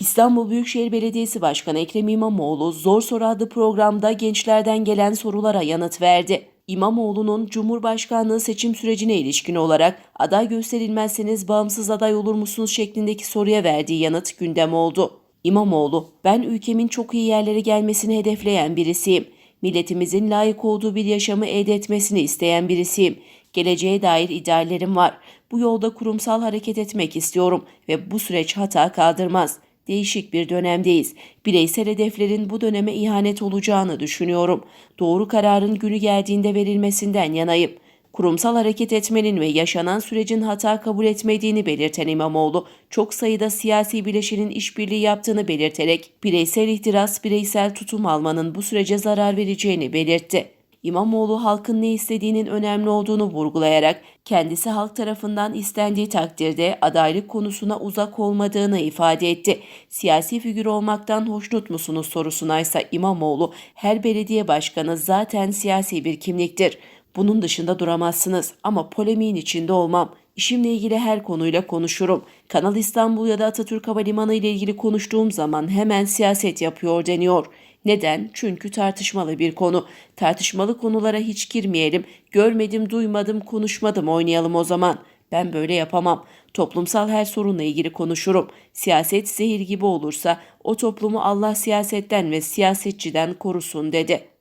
İstanbul Büyükşehir Belediyesi Başkanı Ekrem İmamoğlu Zor Soru adlı programda gençlerden gelen sorulara yanıt verdi. İmamoğlu'nun Cumhurbaşkanlığı seçim sürecine ilişkin olarak aday gösterilmezseniz bağımsız aday olur musunuz şeklindeki soruya verdiği yanıt gündem oldu. İmamoğlu, ben ülkemin çok iyi yerlere gelmesini hedefleyen birisiyim. Milletimizin layık olduğu bir yaşamı elde etmesini isteyen birisiyim. Geleceğe dair ideallerim var. Bu yolda kurumsal hareket etmek istiyorum ve bu süreç hata kaldırmaz. Değişik bir dönemdeyiz. Bireysel hedeflerin bu döneme ihanet olacağını düşünüyorum. Doğru kararın günü geldiğinde verilmesinden yanayım. Kurumsal hareket etmenin ve yaşanan sürecin hata kabul etmediğini belirten İmamoğlu, çok sayıda siyasi bileşenin işbirliği yaptığını belirterek bireysel ihtiras, bireysel tutum almanın bu sürece zarar vereceğini belirtti. İmamoğlu halkın ne istediğinin önemli olduğunu vurgulayarak kendisi halk tarafından istendiği takdirde adaylık konusuna uzak olmadığını ifade etti. Siyasi figür olmaktan hoşnut musunuz sorusuna ise İmamoğlu her belediye başkanı zaten siyasi bir kimliktir. Bunun dışında duramazsınız ama polemiğin içinde olmam. İşimle ilgili her konuyla konuşurum. Kanal İstanbul ya da Atatürk Havalimanı ile ilgili konuştuğum zaman hemen siyaset yapıyor deniyor. Neden? Çünkü tartışmalı bir konu. Tartışmalı konulara hiç girmeyelim. Görmedim, duymadım, konuşmadım oynayalım o zaman. Ben böyle yapamam. Toplumsal her sorunla ilgili konuşurum. Siyaset zehir gibi olursa o toplumu Allah siyasetten ve siyasetçiden korusun dedi.